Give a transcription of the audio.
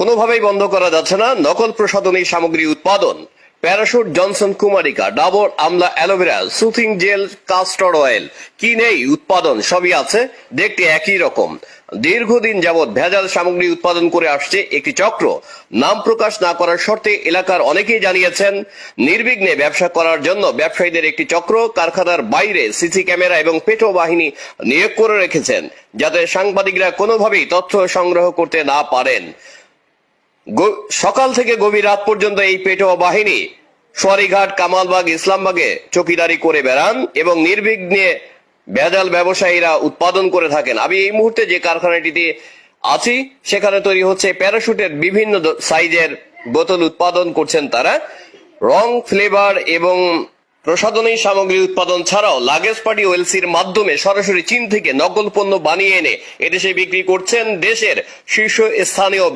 কোনোভাবেই বন্ধ করা যাচ্ছে না। নকল প্রসাধনী সামগ্রী উৎপাদন, parachute Johnson Kumarika, Dabur Amla aloe vera soothing gel, castor oil, কি নেই উৎপাদন, সবই আছে, দেখতে একই রকম। দীর্ঘদিন যাবৎ ভেজাল সামগ্রী উৎপাদন করে আসছে একটি চক্র। নাম প্রকাশ না করার শর্তে এলাকার অনেকেই জানিয়েছেন, নির্বিঘ্নে ব্যবসা করার জন্য ব্যবসায়ীদের একটি চক্র কারখানার বাইরে সিসি ক্যামেরা এবং পেটো বাহিনী নিয়োগ করে রেখেছেন, যাতে সাংবাদিকরা কোনোভাবেই তথ্য সংগ্রহ করতে না পারেন। সকাল থেকে গভীর রাত পর্যন্ত এই পেটোয়া বাহিনী সোয়ারিঘাট, কামালবাগ, ইসলামবাগে চকিদারি করে বেড়ান এবং নির্বিঘ্নে ভেজাল ব্যবসায়ীরা উৎপাদন করে থাকেন। আমি এই মুহূর্তে যে কারখানাটিতে আছি, সেখানে তৈরি হচ্ছে প্যারাশুটের বিভিন্ন সাইজের বোতল উৎপাদন করছেন তারা। রং, ফ্লেভার এবং প্রসাধনী সামগ্রী উৎপাদন ছাড়াও লাগেজ পার্টি ওয়েলসির মাধ্যমে সরাসরি চীন থেকে নকল পণ্য বানিয়ে এনে এদেশে বিক্রি করছেন দেশের শীর্ষ স্থানীয়